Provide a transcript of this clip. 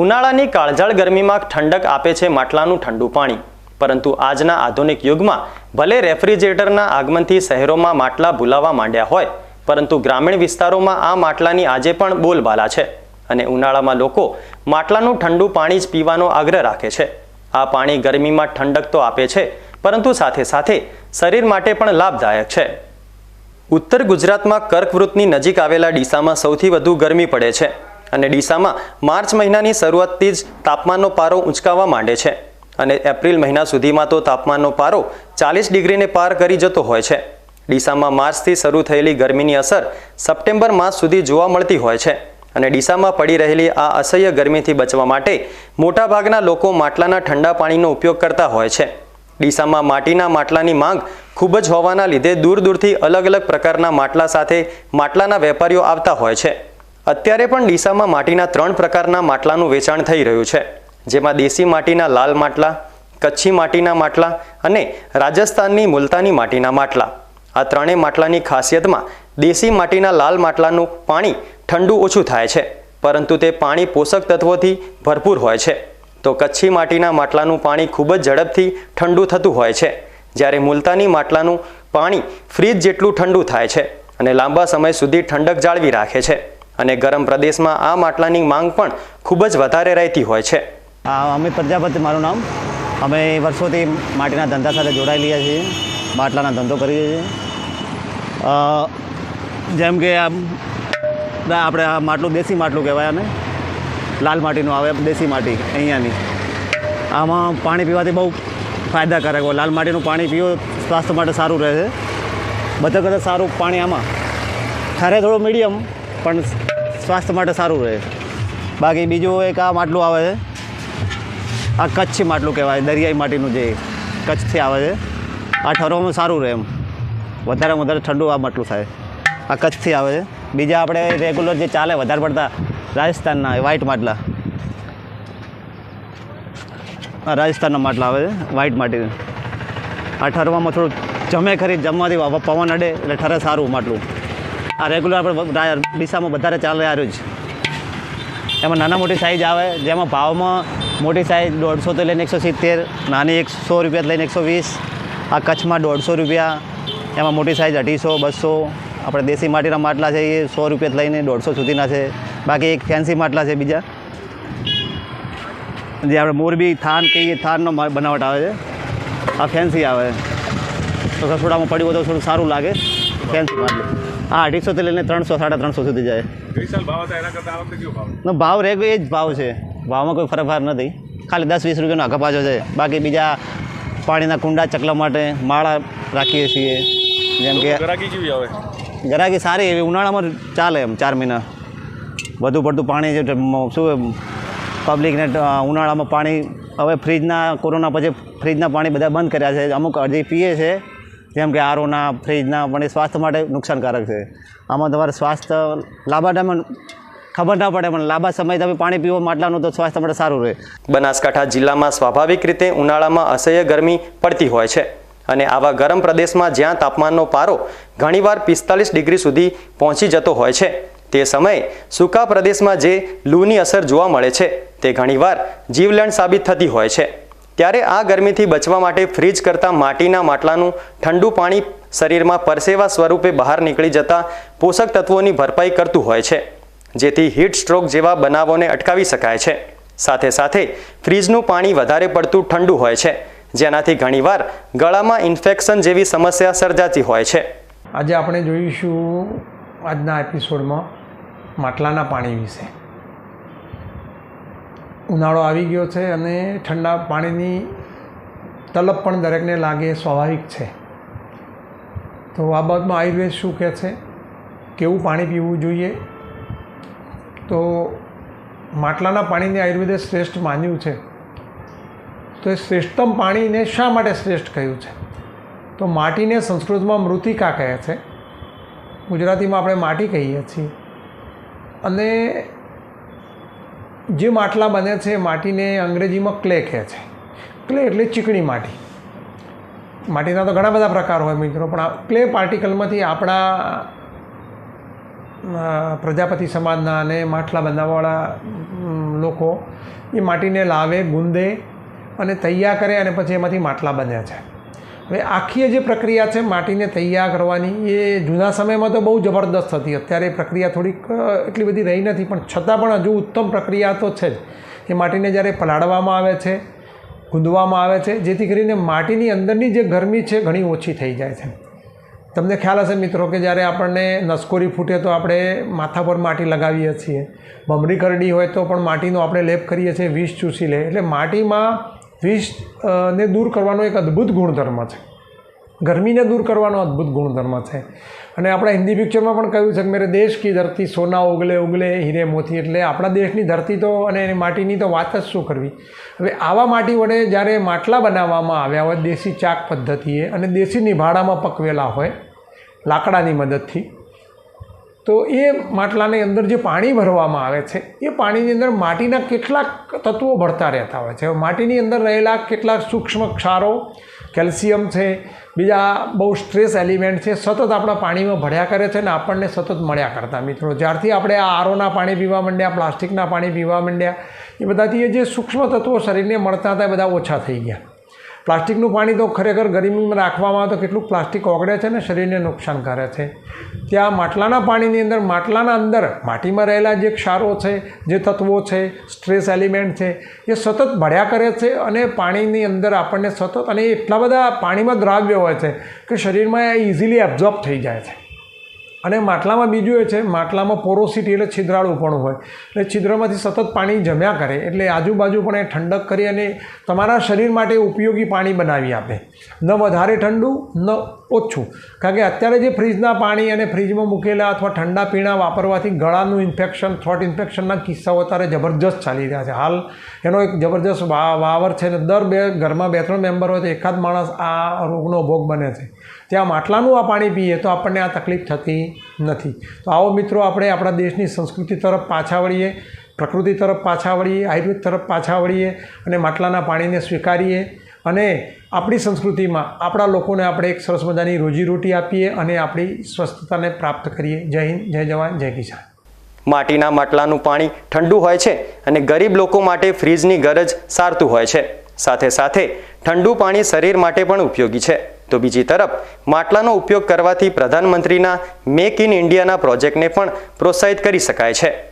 ઉનાળાની કાળઝાળ ગરમીમાં ઠંડક આપે છે માટલાનું ઠંડુ પાણી. પરંતુ આજના આધુનિક યુગમાં ભલે રેફ્રિજરેટરના આગમનથી શહેરોમાં માટલા ભૂલાવા માંડ્યા હોય, પરંતુ ગ્રામીણ વિસ્તારોમાં આ માટલાની આજે પણ બોલબાલા છે અને ઉનાળામાં લોકો માટલાનું ઠંડુ પાણી જ પીવાનો આગ્રહ રાખે છે. આ પાણી ગરમીમાં ઠંડક તો આપે છે, પરંતુ સાથે સાથે શરીર માટે પણ લાભદાયક છે. ઉત્તર ગુજરાતમાં કર્કવૃતની નજીક આવેલા ડીસામાં સૌથી વધુ ગરમી પડે છે. અને ડીસામાં માર્ચ મહિનાની શરૂઆતથી જ તાપમાનનો પારો ઊંચકાવા માંડે છે. અને એપ્રિલ મહિના સુધીમાં તો તાપમાનનો પારો ચાલીસ ડિગ્રીને પાર કરી જતો હોય છે. ડીસામાં માર્ચથી શરૂ થયેલી ગરમીની અસર સપ્ટેમ્બર માસ સુધી જોવા મળતી હોય છે. અને ડીસામાં પડી રહેલી આ અસહ્ય ગરમીથી બચવા માટે મોટાભાગના લોકો માટલાના ઠંડા પાણીનો ઉપયોગ કરતા હોય છે. ડીસામાં માટીના માટલાની માંગ ખૂબ જ હોવાના લીધે દૂર દૂરથી અલગ અલગ પ્રકારના માટલા સાથે માટલાના વેપારીઓ આવતા હોય છે. અત્યારે પણ ડીસામાં માટીના ત્રણ પ્રકારના માટલાનું વેચાણ થઈ રહ્યું છે. જેમાં દેશી માટીના લાલ માટલા, કચ્છી માટીના માટલા અને રાજસ્થાનની મુલતાની માટીના માટલા. આ ત્રણેય માટલાની ખાસિયતમાં દેશી માટીના લાલ માટલાનું પાણી ઠંડુ ઓછું થાય છે, પરંતુ તે પાણી પોષક તત્વોથી ભરપૂર હોય છે. તો કચ્છી માટીના માટલાનું પાણી ખૂબ જ ઝડપથી ઠંડુ થતું હોય છે. જ્યારે મુલતાની માટલાનું પાણી ફ્રીજ જેટલું ઠંડુ થાય છે અને લાંબા સમય સુધી ઠંડક જાળવી રાખે છે. અને ગરમ પ્રદેશમાં આ માટલાની માંગ પણ ખૂબ જ વધારે રહેતી હોય છે. હા અમિત પ્રજાપતિ, મારું નામ. અમે વર્ષોથી માટીના ધંધા સાથે જોડાયેલા છીએ. માટલાના ધંધો કરીએ છીએ. જેમ કે આપણે આ માટલું દેશી માટલું કહેવાય આને. લાલ માટીનું આવે, દેશી માટી અહીંયાની. આમાં પાણી પીવાથી બહુ ફાયદાકારક હોય. લાલ માટીનું પાણી પીવો, સ્વાસ્થ્ય માટે સારું રહે છે. બધા કરતાં સારું પાણી આમાં. ખારે થોડું મીડિયમ પણ સ્વાસ્થ્ય માટે સારું રહે. બાકી બીજું એક આ માટલું આવે છે. આ કચ્છી માટલું કહેવાય, દરિયાઈ માટીનું જે કચ્છથી આવે છે. આ ઠરવામાં સારું રહે એમ. વધારે વધારે ઠંડુ આ માટલું થાય. આ કચ્છથી આવે છે. બીજા આપણે રેગ્યુલર જે ચાલે વધારે પડતા રાજસ્થાનના વ્હાઈટ માટલા. રાજસ્થાનના માટલા આવે છે વ્હાઈટ માટી. આ ઠરવામાં થોડું જમે ખરી, જમવાથી પવન અડે એટલે ઠરે સારું માટલું. આ રેગ્યુલર આપણે ડીસામાં વધારે ચાલે આ જ એમાં નાના મોટી સાઈઝ આવે, જેમાં ભાવમાં મોટી સાઇઝ દોઢસોથી લઈને એકસો સિત્તેર, નાની એક સો રૂપિયા લઈને એકસો વીસ, આ કચ્છમાં દોઢસો રૂપિયા, એમાં મોટી સાઇઝ અઢીસો, બસો, આપણે દેશી માટીના માટલા છે એ સો રૂપિયા લઈને દોઢસો સુધીના છે, બાકી એક ફેન્સી માટલા છે બીજા. જે આપણે મોરબી થાન કહીએ, થાનનો બનાવટ આવે છે. આ ફેન્સી આવે. તો રસોડામાં પડ્યું હોય તો થોડું સારું લાગે. ફેન્સી માટલું હા અઢીસોથી લઈને ત્રણસો સાડા ત્રણસો સુધી જાય. ગઈ ભાવ રેગ એ જ ભાવ છે. ભાવમાં કોઈ ફરફાર નથી. ખાલી દસ વીસ રૂપિયાનો આગા પાછો છે. બાકી બીજા પાણીના કુંડા ચકલા માટે માળા રાખીએ છીએ. જેમ કે ગરાકી કેવી આવે? ગરાકી સારી એવી ઉનાળામાં ચાલે એમ ચાર મહિના. વધુ પડતું પાણી છે મ- શું પબ્લિકને ઉનાળામાં પાણી હવે ફ્રીજના કોરોના પછી ફ્રીજના પાણી બધા બંધ કર્યા છે. અમુક અરજી પીએ છે. જેમ કે આરોના, ફ્રીજના, પણ એ સ્વાસ્થ્ય માટે નુકસાનકારક છે. આમાં તમારે સ્વાસ્થ્ય લાંબા ટાઈમે ખબર ના પડે, પણ લાંબા સમય તમે પાણી પીવો માટલાનું તો સ્વાસ્થ્ય માટે સારું રહે. બનાસકાંઠા જિલ્લામાં સ્વાભાવિક રીતે ઉનાળામાં અસહ્ય ગરમી પડતી હોય છે. અને આવા ગરમ પ્રદેશમાં જ્યાં તાપમાનનો પારો ઘણીવાર પિસ્તાલીસ ડિગ્રી સુધી પહોંચી જતો હોય છે, તે સમયે સૂકા પ્રદેશમાં જે લૂની અસર જોવા મળે છે, તે ઘણીવાર જીવલેણ સાબિત થતી હોય છે. ત્યારે આ ગરમીથી બચવા માટે ફ્રીજ કરતાં માટીના માટલાનું ઠંડુ પાણી શરીરમાં પરસેવા સ્વરૂપે બહાર નીકળી જતા પોષક તત્વોની ભરપાઈ કરતું હોય છે, જેથી હીટ સ્ટ્રોક જેવા બનાવોને અટકાવી શકાય છે. સાથે સાથે ફ્રીજનું પાણી વધારે પડતું ઠંડુ હોય છે, જેનાથી ઘણીવાર ગળામાં ઇન્ફેક્શન જેવી સમસ્યા સર્જાતી હોય છે. આજે આપણે જોઈશું આજના એપિસોડમાં માટલાના પાણી વિશે. ઉનાળો આવી ગયો છે અને ઠંડા પાણીની તલબ પણ દરેકને લાગે સ્વાભાવિક છે. તો આ બાબતમાં આયુર્વેદ શું કહે છે? કેવું પાણી પીવું જોઈએ? તો માટલાના પાણીને આયુર્વેદે શ્રેષ્ઠ માન્યું છે. તો એ શ્રેષ્ઠતમ પાણીને શા માટે શ્રેષ્ઠ કહ્યું છે? તો માટીને સંસ્કૃતમાં મૃતિકા કહે છે. ગુજરાતીમાં આપણે માટી કહીએ છીએ. અને જે માટલા બને છે એ માટીને અંગ્રેજીમાં ક્લે કહે છે. ક્લે એટલે ચીકણી માટી. માટીના તો ઘણા બધા પ્રકાર હોય મિત્રો, પણ આ ક્લે પાર્ટિકલમાંથી આપણા પ્રજાપતિ સમાજના અને માટલા બનાવવાવાળા લોકો એ માટીને લાવે, ગુંદે અને તૈયાર કરે અને પછી એમાંથી માટલા બને છે. હવે આખી જે પ્રક્રિયા છે, માટીને તૈયાર કરવાની, એ જૂના સમયમાં તો બહુ જબરદસ્ત હતી. અત્યારે એ પ્રક્રિયા થોડીક એટલી બધી રહી નથી, પણ છતાં પણ હજુ ઉત્તમ પ્રક્રિયા તો છે જ. એ માટીને જ્યારે પલાળવામાં આવે છે, ગુંદવામાં આવે છે, જેથી કરીને માટીની અંદરની જે ગરમી છે, ઘણી ઓછી થઈ જાય છે. તમને ખ્યાલ હશે મિત્રો કે જ્યારે આપણને નસકોરી ફૂટે તો આપણે માથા પર માટી લગાવીએ છીએ. ભમરી કરડી હોય તો પણ માટીનો આપણે લેપ કરીએ છીએ, વિષ ચૂસી લે. એટલે માટીમાં વિષ અ, ને દૂર કરવાનો એક અદ્ભુત ગુણધર્મ છે. ગરમીને દૂર કરવાનો અદ્ભુત ગુણધર્મ છે. અને આપણા હિન્દી પિક્ચરમાં પણ કહ્યું છે કે મેરે દેશ કી ધરતી સોના ઉગલે ઉગલે હીરે મોતી એટલે આપણા દેશની ધરતી તો અને એની માટીની તો વાત જ શું કરવી? હવે આવા માટી વડે જ્યારે માટલા બનાવવામાં આવ્યા હોય દેશી ચાક પદ્ધતિએ અને દેશી નિભાડામાં પકવેલા હોય લાકડાની મદદથી તો એ માટલાની અંદર જે પાણી ભરવામાં આવે છે, એ પાણીની અંદર માટીના કેટલાક તત્વો ભળતા રહેતા હોય છે. માટીની અંદર રહેલા કેટલાક સૂક્ષ્મ ક્ષારો, કેલ્શિયમ છે, બીજા બહુ સ્ટ્રેસ એલિમેન્ટ છે, સતત આપણા પાણીમાં ભળ્યા કરે છે ને આપણને સતત મળ્યા કરતા. મિત્રો, જ્યારથી આપણે આ આરોના પાણી પીવા માંડ્યા, પ્લાસ્ટિકના પાણી પીવા માંડ્યા, એ બધાથી એ જે સૂક્ષ્મ તત્વો શરીરને મળતા હતા, એ બધા ઓછા થઈ ગયા. પ્લાસ્ટિકનું પાણી તો ખરેખર ગરમીમાં રાખવામાં તો કેટલું પ્લાસ્ટિક ઓગળે છે ને શરીરને નુકસાન કરે છે. ત્યાં માટલાના પાણીની અંદર, માટલાના અંદર માટીમાં રહેલા જે ક્ષારો છે, જે તત્વો છે, સ્ટ્રેસ એલિમેન્ટ છે, એ સતત ભળ્યા કરે છે અને પાણીની અંદર આપણને સતત અને એટલા બધા પાણીમાં દ્રાવ્ય હોય છે કે શરીરમાં ઇઝીલી એબ્ઝોર્બ થઈ જાય છે. અને માટલામાં બીજું એ છે, માટલામાં પોરોસિટી એટલે છિદ્રાળુપણું હોય. એટલે છિદ્રમાંથી સતત પાણી જમ્યા કરે, એટલે આજુબાજુ પણ એ ઠંડક કરી અને તમારા શરીર માટે ઉપયોગી પાણી બનાવી આપે. ન વધારે ઠંડુ, ન ઓછું. કારણ કે અત્યારે જે ફ્રીજના પાણી અને ફ્રીજમાં મૂકેલા અથવા ઠંડા પીણા વાપરવાથી ગળાનું ઇન્ફેક્શન, થ્રોટ ઇન્ફેક્શનના કિસ્સાઓ અત્યારે જબરજસ્ત ચાલી રહ્યા છે. હાલ એનો એક જબરજસ્ત વાવર છે ને, દર બે ઘરમાં બે ત્રણ મેમ્બર હોય તો એકાદ માણસ આ રોગનો ભોગ બને છે. ત્યાં માટલાનું આ પાણી પીએ તો આપણને આ તકલીફ થતી નથી. તો આવો મિત્રો આપણે આપણા દેશની સંસ્કૃતિ તરફ પાછા વળીએ, પ્રકૃતિ તરફ પાછા વળીએ, આયુર્વેદ તરફ પાછા વળીએ અને માટલાના પાણીને સ્વીકારીએ અને આપણી સંસ્કૃતિમાં આપણા લોકોને આપણે એક સરસ મજાની રોજીરોટી આપીએ અને આપણી સ્વસ્થતાને પ્રાપ્ત કરીએ. જય હિન્દ, જય જવાન, જય કિસાન. માટીના માટલાનું પાણી ઠંડુ હોય છે અને ગરીબ લોકો માટે ફ્રીજની ગરજ સારતું હોય છે. સાથે સાથે ઠંડુ પાણી શરીર માટે પણ ઉપયોગી છે. તો બીજી તરફ, માટલાનો ઉપયોગ કરવાથી પ્રધાનમંત્રીના મેક ઇન ઇન્ડિયાના પ્રોજેક્ટને પણ પ્રોત્સાહિત કરી શકાય છે.